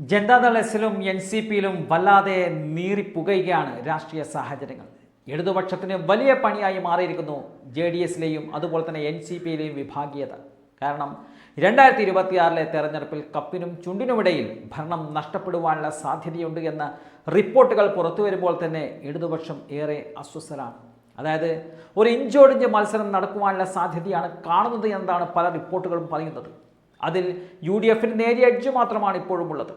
ജനതാദൾ എസിലും N C പിയിലും വല്ലാതെ നീറിപ്പുകയുകയാണ് രാഷ്ട്രീയ സാഹചര്യങ്ങൾ. ഇടതുപക്ഷത്തിന് വലിയ പണിയായി മാറിയിരിക്കുന്നു ജെ ഡി എസിലെയും അതുപോലെ തന്നെ എൻ സി പിയിലെയും വിഭാഗീയത. കാരണം രണ്ടായിരത്തി ഇരുപത്തിയാറിലെ തെരഞ്ഞെടുപ്പിൽ കപ്പിനും ചുണ്ടിനുമിടയിൽ ഭരണം നഷ്ടപ്പെടുവാനുള്ള സാധ്യതയുണ്ട് എന്ന റിപ്പോർട്ടുകൾ പുറത്തു വരുമ്പോൾ തന്നെ ഇടതുപക്ഷം ഏറെ അസ്വസ്ഥരാണ്. അതായത് ഒരു ഇഞ്ചോടിഞ്ച് മത്സരം നടക്കുവാനുള്ള സാധ്യതയാണ് കാണുന്നത് എന്നതാണ് പല റിപ്പോർട്ടുകളും പറയുന്നത്. അതിൽ യു ഡി എഫിന് നേരിയ എഡ്ജ് മാത്രമാണ് ഇപ്പോഴും ഉള്ളത്.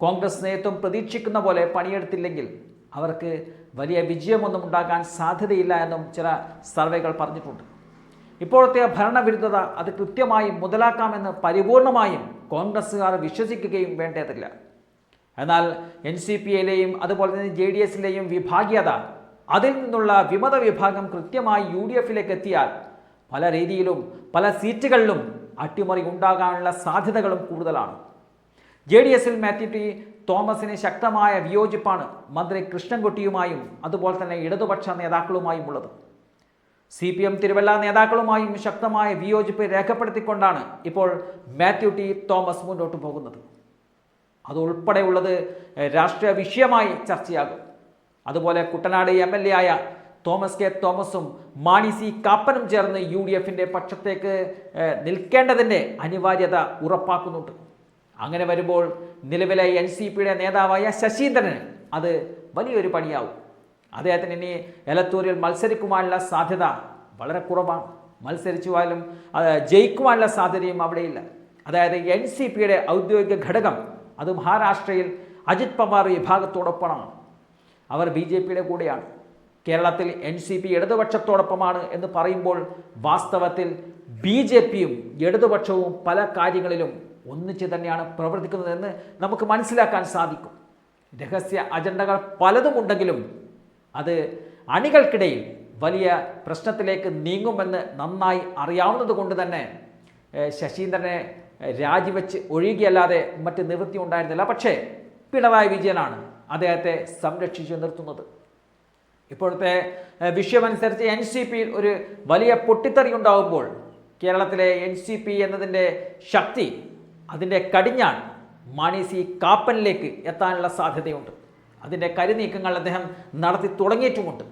കോൺഗ്രസ് നേതൃത്വം പ്രതീക്ഷിക്കുന്ന പോലെ പണിയെടുത്തില്ലെങ്കിൽ അവർക്ക് വലിയ വിജയമൊന്നും ഉണ്ടാകാൻ സാധ്യതയില്ല എന്നും ചില സർവേകൾ പറഞ്ഞിട്ടുണ്ട്. ഇപ്പോഴത്തെ ഭരണവിരുദ്ധത അത് കൃത്യമായി മുതലാക്കാമെന്ന് പരിപൂർണമായും കോൺഗ്രസ്സുകാർ വിശ്വസിക്കുകയും വേണ്ടതില്ല. എന്നാൽ എൻ സി പി എയിലെയും അതുപോലെ തന്നെ ജെ ഡി എസിലെയും വിഭാഗീയത അതിൽ നിന്നുള്ള വിമത വിഭാഗം കൃത്യമായി യു ഡി എഫിലേക്ക് എത്തിയാൽ പല രീതിയിലും പല സീറ്റുകളിലും അട്ടിമറി ഉണ്ടാകാനുള്ള സാധ്യതകളും കൂടുതലാണ്. ജെ ഡി എസിൽ മാത്യു ടി തോമസിന് ശക്തമായ വിയോജിപ്പാണ് മന്ത്രി കൃഷ്ണൻകുട്ടിയുമായും അതുപോലെ തന്നെ ഇടതുപക്ഷ നേതാക്കളുമായും ഉള്ളത്. സി പി എം തിരുവല്ല നേതാക്കളുമായും ശക്തമായ വിയോജിപ്പ് രേഖപ്പെടുത്തിക്കൊണ്ടാണ് ഇപ്പോൾ മാത്യു ടി തോമസ് മുന്നോട്ട് പോകുന്നത്. അതുൾപ്പെടെയുള്ളത് രാഷ്ട്രീയ വിഷയമായി ചർച്ചയാകും. അതുപോലെ കുട്ടനാട് എം എൽ എ ആയ തോമസ് കെ. തോമസും മാണി സി. കാപ്പനും ചേർന്ന് യു ഡി എഫിന്റെ പക്ഷത്തേക്ക് നിൽക്കേണ്ടതിന്റെ അനിവാര്യത ഉറപ്പാക്കുന്നുണ്ട്. അങ്ങനെ വരുമ്പോൾ നിലവിലെ എൻ സി പിയുടെ നേതാവായ ശശീന്ദ്രന് അത് വലിയൊരു പണിയാവും. അദ്ദേഹത്തിന് ഇനി എലത്തൂരിൽ മത്സരിക്കുവാനുള്ള സാധ്യത വളരെ കുറവാണ്. മത്സരിച്ചു പോയാലും അത് ജയിക്കുവാനുള്ള സാധ്യതയും അവിടെയില്ല. അതായത് എൻ സി പിയുടെ ഔദ്യോഗിക ഘടകം അത് മഹാരാഷ്ട്രയിൽ അജിത് പവാർ വിഭാഗത്തോടൊപ്പമാണ്. അവർ ബി ജെ പിയുടെ കൂടെയാണ്. കേരളത്തിൽ എൻ സി പി ഇടതുപക്ഷത്തോടൊപ്പമാണ് എന്ന് പറയുമ്പോൾ വാസ്തവത്തിൽ ബി ജെ പിയും ഇടതുപക്ഷവും പല കാര്യങ്ങളിലും ഒന്നിച്ച് തന്നെയാണ് പ്രവർത്തിക്കുന്നതെന്ന് നമുക്ക് മനസ്സിലാക്കാൻ സാധിക്കും. രഹസ്യ അജണ്ടകൾ പലതുമുണ്ടെങ്കിലും അത് അണികൾക്കിടയിൽ വലിയ പ്രശ്നത്തിലേക്ക് നീങ്ങുമെന്ന് നന്നായി അറിയാവുന്നത് കൊണ്ട് തന്നെ ശശീന്ദ്രനെ രാജിവെച്ച് ഒഴുകിയല്ലാതെ മറ്റ് നിവൃത്തി ഉണ്ടായിരുന്നില്ല. പക്ഷേ പിണറായി വിജയനാണ് അദ്ദേഹത്തെ സംരക്ഷിച്ചു നിർത്തുന്നത്. ഇപ്പോഴത്തെ വിഷയമനുസരിച്ച് എൻ സി പിയിൽ ഒരു വലിയ പൊട്ടിത്തെറി ഉണ്ടാകുമ്പോൾ കേരളത്തിലെ എൻ സി പി എന്നതിന്റെ ശക്തി അതിന്റെ കടിഞ്ഞാൺ മാണി സി കാപ്പനിലേക്ക് എത്താനുള്ള സാധ്യതയുണ്ട്. അതിന്റെ കരുനീക്കങ്ങൾ അദ്ദേഹം നടത്തി തുടങ്ങിയിട്ടുമുണ്ട്.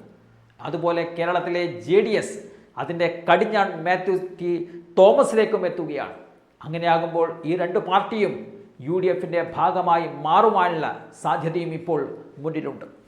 അതുപോലെ കേരളത്തിലെ ജെ ഡി എസ് അതിന്റെ കടിഞ്ഞാൺ മാത്യു ടി തോമസിലേക്കും എത്തുകയാണ്. അങ്ങനെയാകുമ്പോൾ ഈ രണ്ട് പാർട്ടിയും യു ഡി എഫിന്റെ ഭാഗമായി മാറുവാനുള്ള സാധ്യതയും ഇപ്പോൾ മുന്നിലുണ്ട്.